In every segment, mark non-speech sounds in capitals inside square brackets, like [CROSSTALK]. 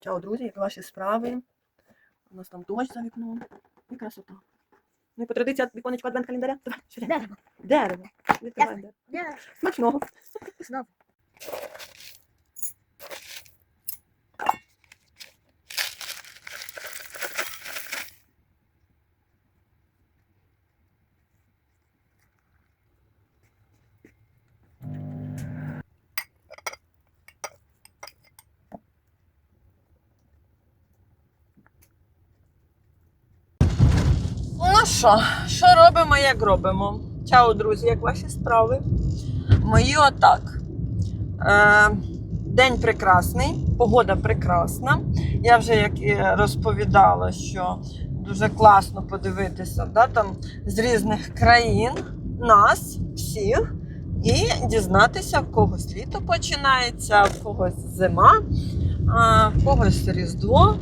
Чао, друзі, як ваші справи? У нас там дощ за вікном. І красота. Ну і по традиції віконечко адвент календаря. Дерево. Дерево. Відкриваємо дерево. Смачного. знову. Що, що робимо, як робимо? Чао, друзі, як ваші справи? Мої отак. Е, день прекрасний, погода прекрасна. Я вже як і розповідала, що дуже класно подивитися да, там, з різних країн нас, всіх, і дізнатися, в когось літо починається, в когось зима, в когось Різдво,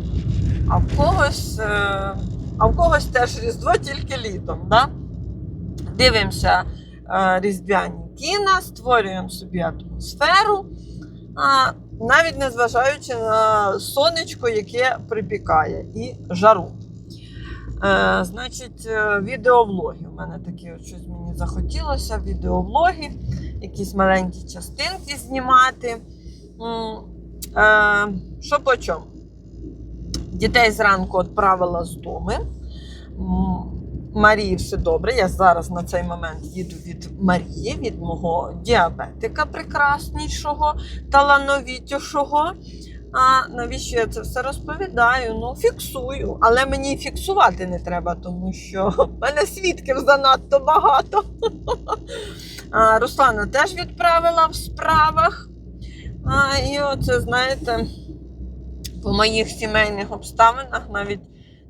а в когось. Е, а в когось теж Різдво тільки літом. Да? Дивимося е, різдвяні кіна, створюємо собі атмосферу, а, навіть не зважаючи на сонечко, яке припікає, і жару. Е, значить, е, відеоблоги. У мене такі от щось мені захотілося, відеоблоги, якісь маленькі частинки знімати. Е, що по чому? Дітей зранку відправила з дому. М, Марії все добре. Я зараз на цей момент їду від Марії, від мого діабетика прекраснішого, талановитішого. А навіщо я це все розповідаю? Ну, фіксую. Але мені фіксувати не треба, тому що в мене свідків занадто багато. Руслана теж відправила в справах. А, і оце, знаєте, по моїх сімейних обставинах навіть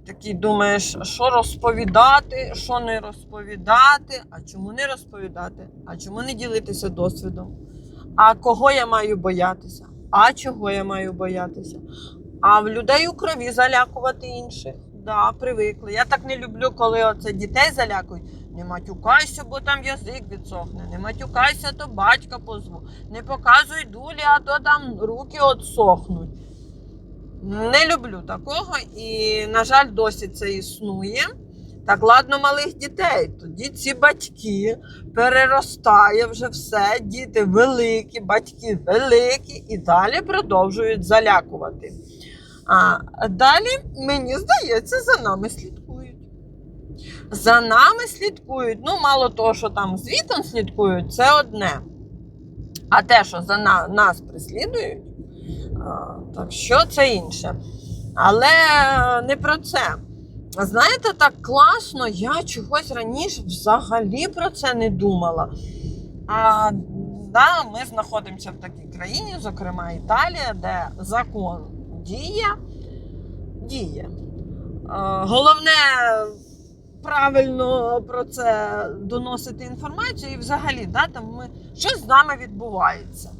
такий думаєш, що розповідати, що не розповідати, а чому не розповідати, а чому не ділитися досвідом? А кого я маю боятися? А чого я маю боятися? А в людей у крові залякувати інших. Да, привикли. Я так не люблю, коли оце дітей залякують. Не матюкайся, бо там язик відсохне. Не матюкайся, то батька позву. Не показуй дулі, а то там руки отсохнуть. Не люблю такого і, на жаль, досі це існує. Так, ладно, малих дітей. Тоді ці батьки переростає вже все, діти великі, батьки великі і далі продовжують залякувати. А далі, мені здається, за нами слідкують. За нами слідкують. Ну, мало того, що там звітом слідкують, це одне. А те, що за на- нас преслідують, а, так що це інше. Але не про це. Знаєте, так класно, я чогось раніше взагалі про це не думала. А да, ми знаходимося в такій країні, зокрема Італія, де закон діє. діє. А, Головне правильно про це доносити інформацію і взагалі, да, там ми, що з нами відбувається.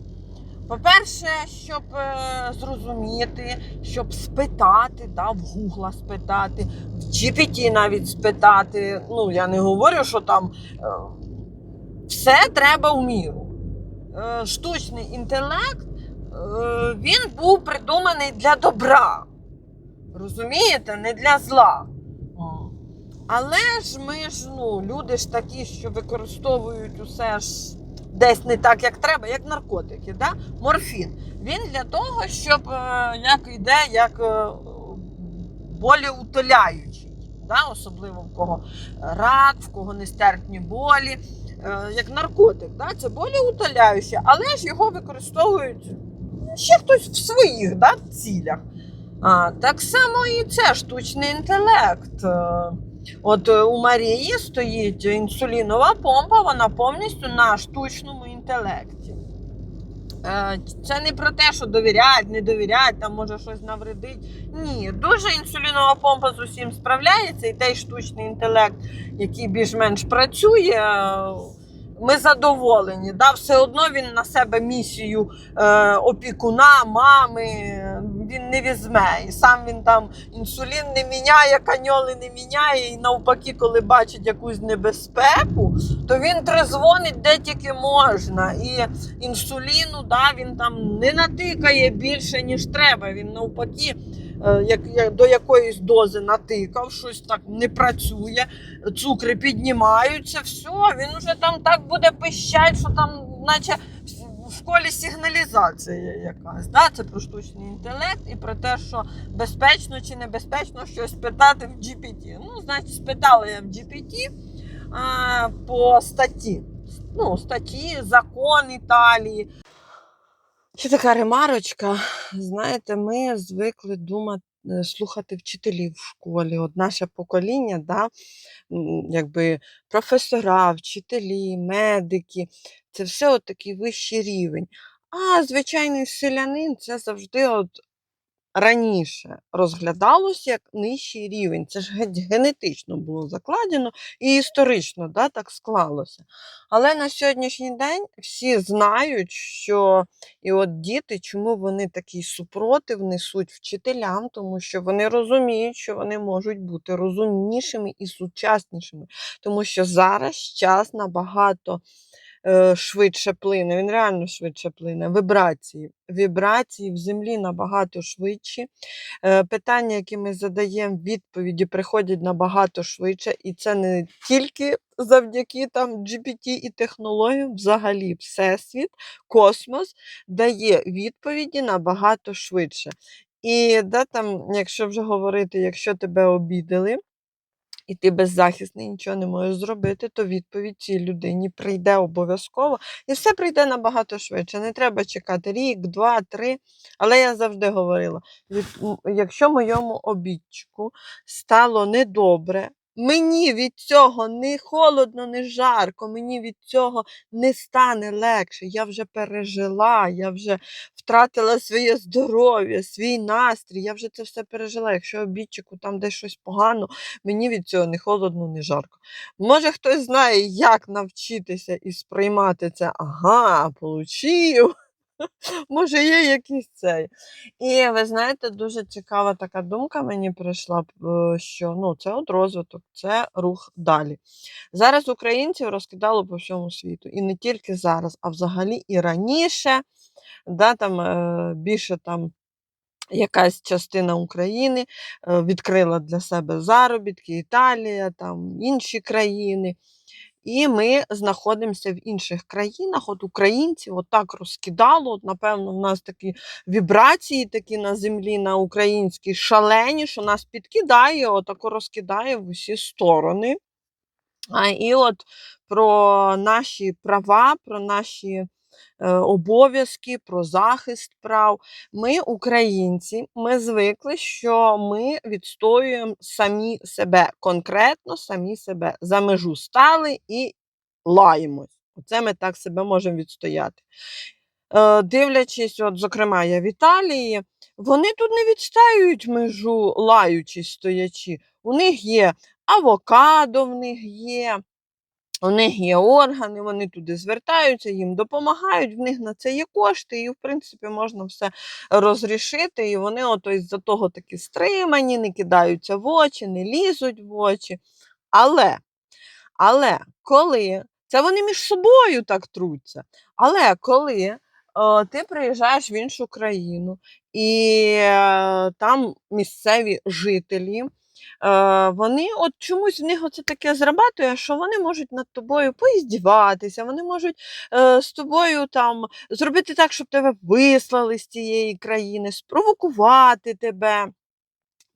По-перше, щоб е, зрозуміти, щоб спитати, да, в Гугла спитати, в GPT навіть спитати. Ну, я не говорю, що там е, все треба в міру. Е, штучний інтелект він був придуманий для добра. Розумієте, не для зла. Але ж ми ж ну, люди ж такі, що використовують усе ж десь не так, як треба, як наркотики. Да? Морфін. Він для того, щоб е, як йде, як е, болеутоляючий. Да? Особливо в кого рак, в кого нестерпні болі, е, як наркотик. Да? Це болеутоляюче, але ж його використовують ще хтось в своїх да, цілях. А, так само і це штучний інтелект. От е, у Марії стоїть інсулінова помпа, вона повністю на штучному інтелекті. Е, Це не про те, що довіряють, не довіряють, там може щось навредить. Ні, дуже інсулінова помпа з усім справляється, і той штучний інтелект, який більш-менш працює, е, ми задоволені. Да? Все одно він на себе місію опікуна, мами він не візьме. І сам він там інсулін не міняє, каньоли не міняє. І навпаки, коли бачить якусь небезпеку, то він трезвонить де тільки можна. І інсуліну да, він там не натикає більше, ніж треба. Він навпаки. е, Як, як до якоїсь дози натикав, щось так не працює, цукри піднімаються, все, він уже там так буде пищать, що там, наче школі сигналізація якась. Да? Це про штучний інтелект і про те, що безпечно чи небезпечно щось питати в GPT. Ну, значить, спитала я в GPT а, по статті. Ну, статті, закон Італії. Ще така ремарочка. Знаєте, ми звикли думати, е, слухати вчителів в школі. От наше покоління, да, якби професора, вчителі, медики це все от такий вищий рівень. А звичайний селянин це завжди от раніше розглядалося як нижчий рівень. Це ж генетично було закладено і історично да, так склалося. Але на сьогоднішній день всі знають, що і от діти, чому вони такий супротив несуть вчителям, тому що вони розуміють, що вони можуть бути розумнішими і сучаснішими, тому що зараз час набагато швидше плине, він реально швидше плине. Вібрації. Вібрації в землі набагато швидші. Е, Питання, які ми задаємо, відповіді приходять набагато швидше, і це не тільки завдяки там GPT і технологіям, взагалі Всесвіт, космос дає відповіді набагато швидше. І да, там, якщо вже говорити, якщо тебе обідали, і ти беззахисний, нічого не можеш зробити, то відповідь цій людині прийде обов'язково, і все прийде набагато швидше. Не треба чекати рік, два, три. Але я завжди говорила: якщо моєму обідчику стало недобре, мені від цього не холодно, не жарко, мені від цього не стане легше. Я вже пережила, я вже втратила своє здоров'я, свій настрій. Я вже це все пережила. Якщо обідчику там десь щось погано, мені від цього не холодно, не жарко. Може, хтось знає, як навчитися і сприймати це. Ага, получив. [LAUGHS] Може, є якийсь цей. І ви знаєте, дуже цікава така думка мені прийшла, е, що ну, це от розвиток, це рух далі. Зараз українців розкидало по всьому світу. І не тільки зараз, а взагалі і раніше. Да, там, е, більше там якась частина України е, відкрила для себе заробітки, Італія, там інші країни. І ми знаходимося в інших країнах. От українців от так розкидало. От, напевно, в нас такі вібрації такі на землі, на українській шалені, що нас підкидає, отако розкидає в усі сторони. А, і от про наші права, про наші обов'язки, про захист прав. Ми, українці, ми звикли, що ми відстоюємо самі себе, конкретно самі себе. За межу стали і лаємось. Оце ми так себе можемо відстояти. Е, дивлячись, от, зокрема, я в Італії, вони тут не відстаюють межу, лаючись, стоячи. У них є авокадо, в них є. У них є органи, вони туди звертаються, їм допомагають, в них на це є кошти, і, в принципі, можна все розрішити. І вони ото із-за того такі стримані, не кидаються в очі, не лізуть в очі. Але, але коли це вони між собою так труться. Але коли е, ти приїжджаєш в іншу країну, і е, там місцеві жителі. Е, вони от чомусь в них оце таке зрабатує, що вони можуть над тобою поїздіватися, вони можуть е, з тобою там зробити так, щоб тебе вислали з цієї країни, спровокувати тебе.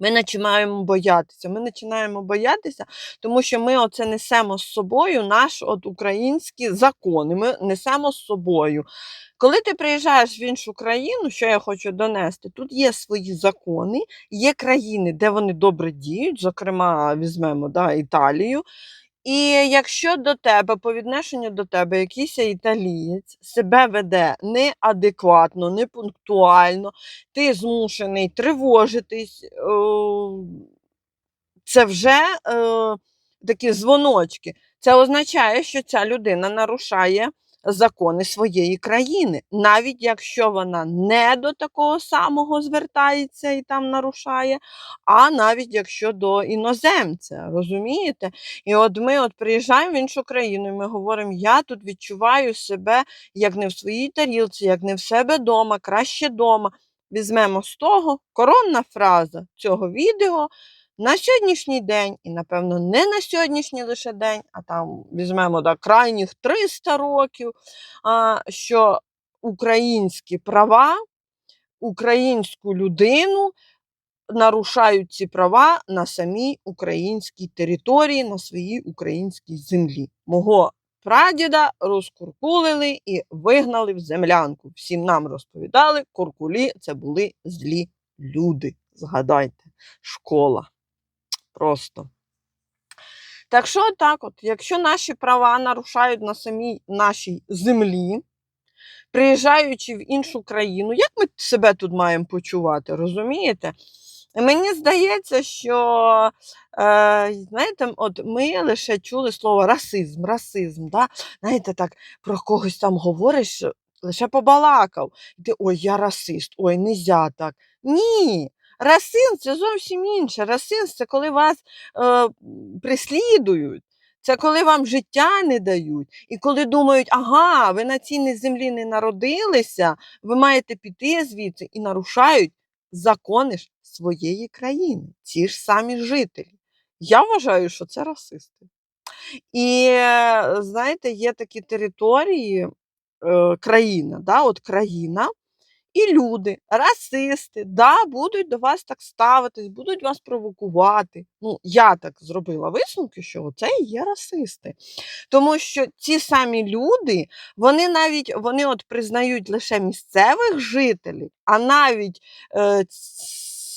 Ми починаємо боятися. Ми починаємо боятися, тому що ми оце несемо з собою наш от українські закони. Ми несемо з собою. Коли ти приїжджаєш в іншу країну, що я хочу донести, тут є свої закони, є країни, де вони добре діють, зокрема, візьмемо да, Італію. І якщо до тебе, по відношенню до тебе, якийсь італієць себе веде неадекватно, непунктуально, ти змушений тривожитись, е, це вже е, такі дзвоночки. Це означає, що ця людина нарушає закони своєї країни, навіть якщо вона не до такого самого звертається і там нарушає, а навіть якщо до іноземця, розумієте? І от ми от приїжджаємо в іншу країну, і ми говоримо, я тут відчуваю себе як не в своїй тарілці, як не в себе вдома, краще вдома. Візьмемо з того коронна фраза цього відео на сьогоднішній день, і, напевно, не на сьогоднішній лише день, а там візьмемо до крайніх 300 років, що українські права, українську людину нарушають ці права на самій українській території, на своїй українській землі. Мого прадіда розкуркулили і вигнали в землянку. Всім нам розповідали, куркулі це були злі люди. Згадайте, школа. Просто. Так що так, от, якщо наші права нарушають на самій нашій землі, приїжджаючи в іншу країну, як ми себе тут маємо почувати, розумієте? Мені здається, що е, знаєте, от ми лише чули слово расизм, расизм. Да? Знаєте, так про когось там говориш, лише побалакав. І ти, ой, я расист, ой, нельзя так. Ні. Расизм це зовсім інше. Расизм це коли вас е, прислідують. Це коли вам життя не дають, і коли думають, ага, ви на цій землі не народилися, ви маєте піти звідси і нарушають закони ж своєї країни, ці ж самі жителі. Я вважаю, що це расисти. І е, знаєте, є такі території, е, країна, да, от країна, і люди, расисти, да, будуть до вас так ставитись, будуть вас провокувати. Ну, я так зробила висновки, що це і є расисти. Тому що ці самі люди, вони навіть вони от признають лише місцевих жителів, а навіть е,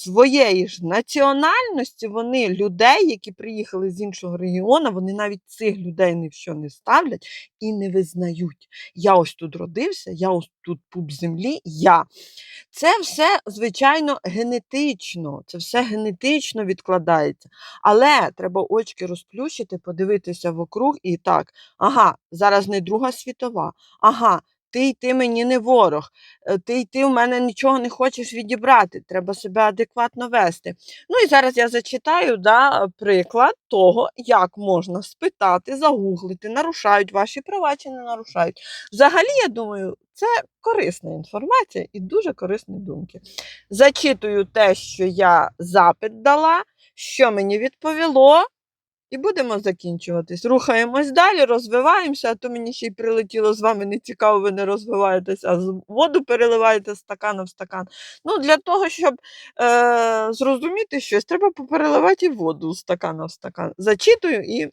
своєї ж національності вони людей, які приїхали з іншого регіону, вони навіть цих людей ні в що не ставлять і не визнають. Я ось тут родився, я ось тут пуп землі, я. Це все, звичайно, генетично, це все генетично відкладається. Але треба очки розплющити, подивитися вокруг і так, ага, зараз не Друга світова, ага, ти й ти мені не ворог, е, ти ти в мене нічого не хочеш відібрати, треба себе адекватно вести. Ну і зараз я зачитаю да, приклад того, як можна спитати, загуглити, нарушають ваші права чи не нарушають. Взагалі, я думаю, це корисна інформація і дуже корисні думки. Зачитую те, що я запит дала, що мені відповіло. І будемо закінчуватись. Рухаємось далі, розвиваємося, а то мені ще й прилетіло з вами не цікаво, ви не розвиваєтесь, а воду переливаєте з стакана в стакан. Ну, для того, щоб е, зрозуміти щось, треба попереливати воду з стакана в стакан. Зачитую і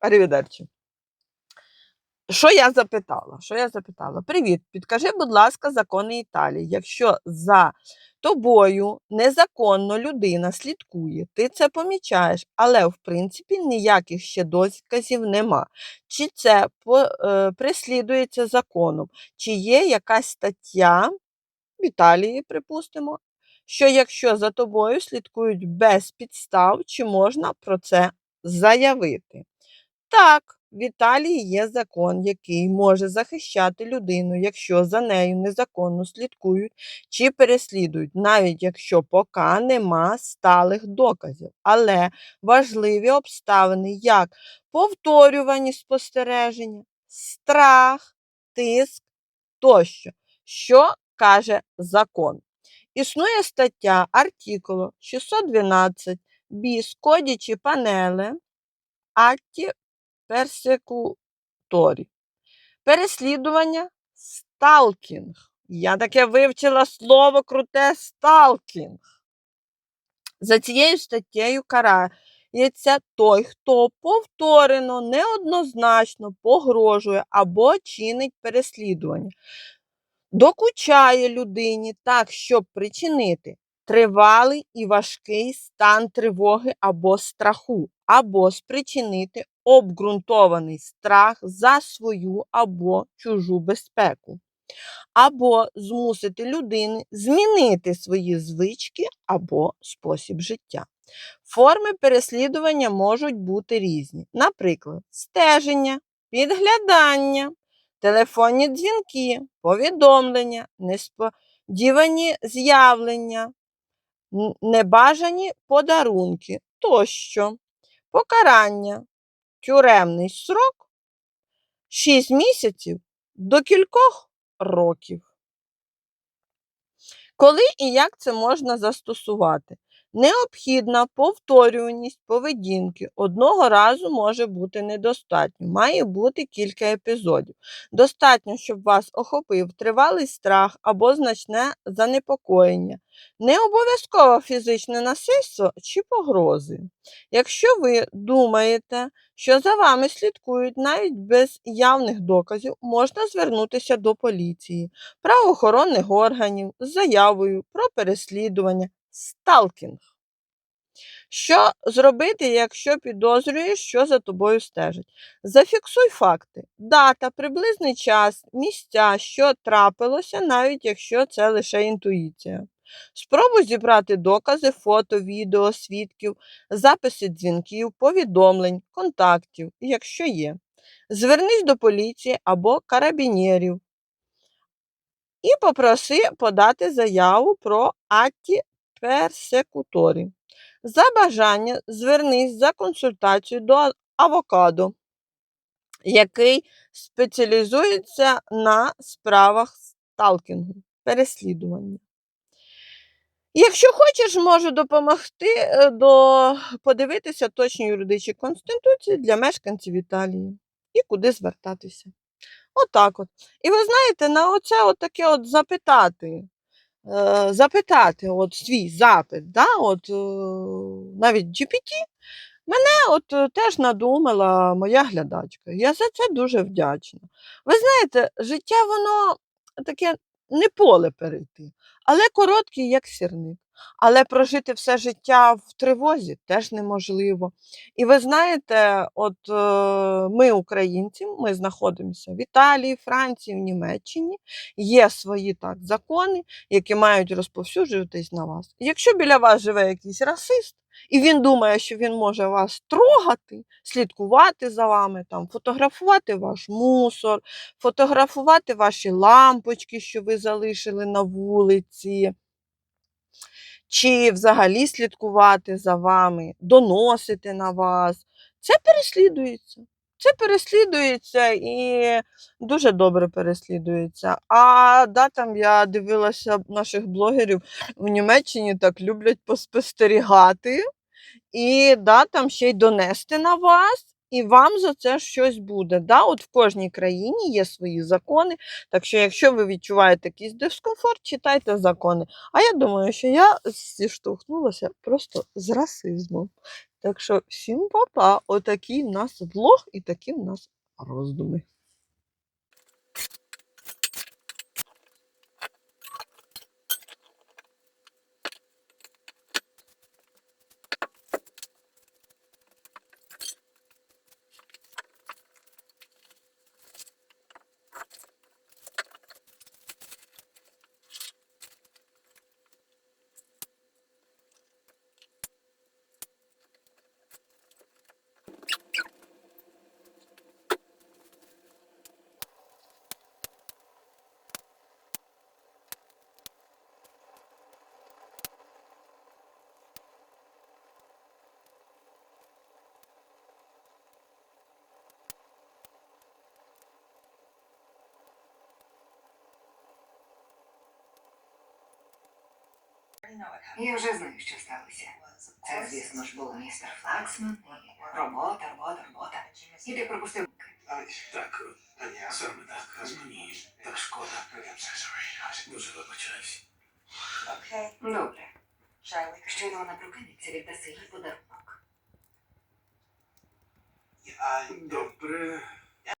арівідерчі. Що я запитала? Що я запитала? Привіт, підкажи, будь ласка, закони Італії. Якщо за тобою незаконно людина слідкує, ти це помічаєш, але в принципі ніяких ще доказів нема. Чи це по, е, законом, чи є якась стаття в Італії, припустимо, що якщо за тобою слідкують без підстав, чи можна про це заявити? Так, в Італії є закон, який може захищати людину, якщо за нею незаконно слідкують чи переслідують, навіть якщо поки нема сталих доказів. Але важливі обставини, як повторювані спостереження, страх, тиск тощо, що каже закон. Існує стаття артикулу 612 біс кодічі панеле акті персекуторі. Переслідування сталкінг. Я таке вивчила слово круте сталкінг. За цією статтєю карається той, хто повторено, неоднозначно погрожує або чинить переслідування, докучає людині так, щоб причинити тривалий і важкий стан тривоги або страху, або спричинити обґрунтований страх за свою або чужу безпеку, або змусити людини змінити свої звички або спосіб життя. Форми переслідування можуть бути різні, наприклад, стеження, підглядання, телефонні дзвінки, повідомлення, несподівані з'явлення, небажані подарунки тощо. Покарання, тюремний срок 6 місяців до кількох років. Коли і як це можна застосувати? Необхідна повторюваність поведінки. Одного разу може бути недостатньо. Має бути кілька епізодів. Достатньо, щоб вас охопив тривалий страх або значне занепокоєння. Не обов'язково фізичне насильство чи погрози. Якщо ви думаєте, що за вами слідкують навіть без явних доказів, можна звернутися до поліції, правоохоронних органів з заявою про переслідування, сталкінг. Що зробити, якщо підозрюєш, що за тобою стежать? Зафіксуй факти, дата, приблизний час, місця, що трапилося, навіть якщо це лише інтуїція. Спробуй зібрати докази, фото, відео, свідків, записи дзвінків, повідомлень, контактів, якщо є. Звернись до поліції або карабінєрів і попроси подати заяву про атті персекуторі. За бажання звернись за консультацією до авокадо, який спеціалізується на справах сталкінгу, переслідування. Якщо хочеш, можу допомогти е, до подивитися точні юридичні конституції для мешканців Італії і куди звертатися. Отак от. І ви знаєте, на оце от таке от запитати, запитати от свій запит, да, от, е, навіть GPT, мене от е, теж надумала моя глядачка. Я за це дуже вдячна. Ви знаєте, життя воно таке не поле перейти, але коротке, як сірник. Але прожити все життя в тривозі теж неможливо. І ви знаєте, от е, ми, українці, ми знаходимося в Італії, Франції, в Німеччині. Є свої так закони, які мають розповсюджуватись на вас. Якщо біля вас живе якийсь расист, і він думає, що він може вас трогати, слідкувати за вами, там, фотографувати ваш мусор, фотографувати ваші лампочки, що ви залишили на вулиці, чи взагалі слідкувати за вами, доносити на вас. Це переслідується. Це переслідується і дуже добре переслідується. А да, там я дивилася наших блогерів в Німеччині так люблять поспостерігати, і да, там ще й донести на вас, і вам за це щось буде. Да? От в кожній країні є свої закони. Так що, якщо ви відчуваєте якийсь дискомфорт, читайте закони. А я думаю, що я зіштовхнулася просто з расизмом. Так що всім папа, отакий в нас влог і такі в нас роздуми. Я вже знаю, що сталося. Це, звісно ж, був містер Флаксман. і Робота, робота, робота. І ти пропустив. Так, саме так. Мені так шкода. Дуже вибачаюсь. Добре. Щойно вона прокинеться, віддаси їй подарунок. Добре.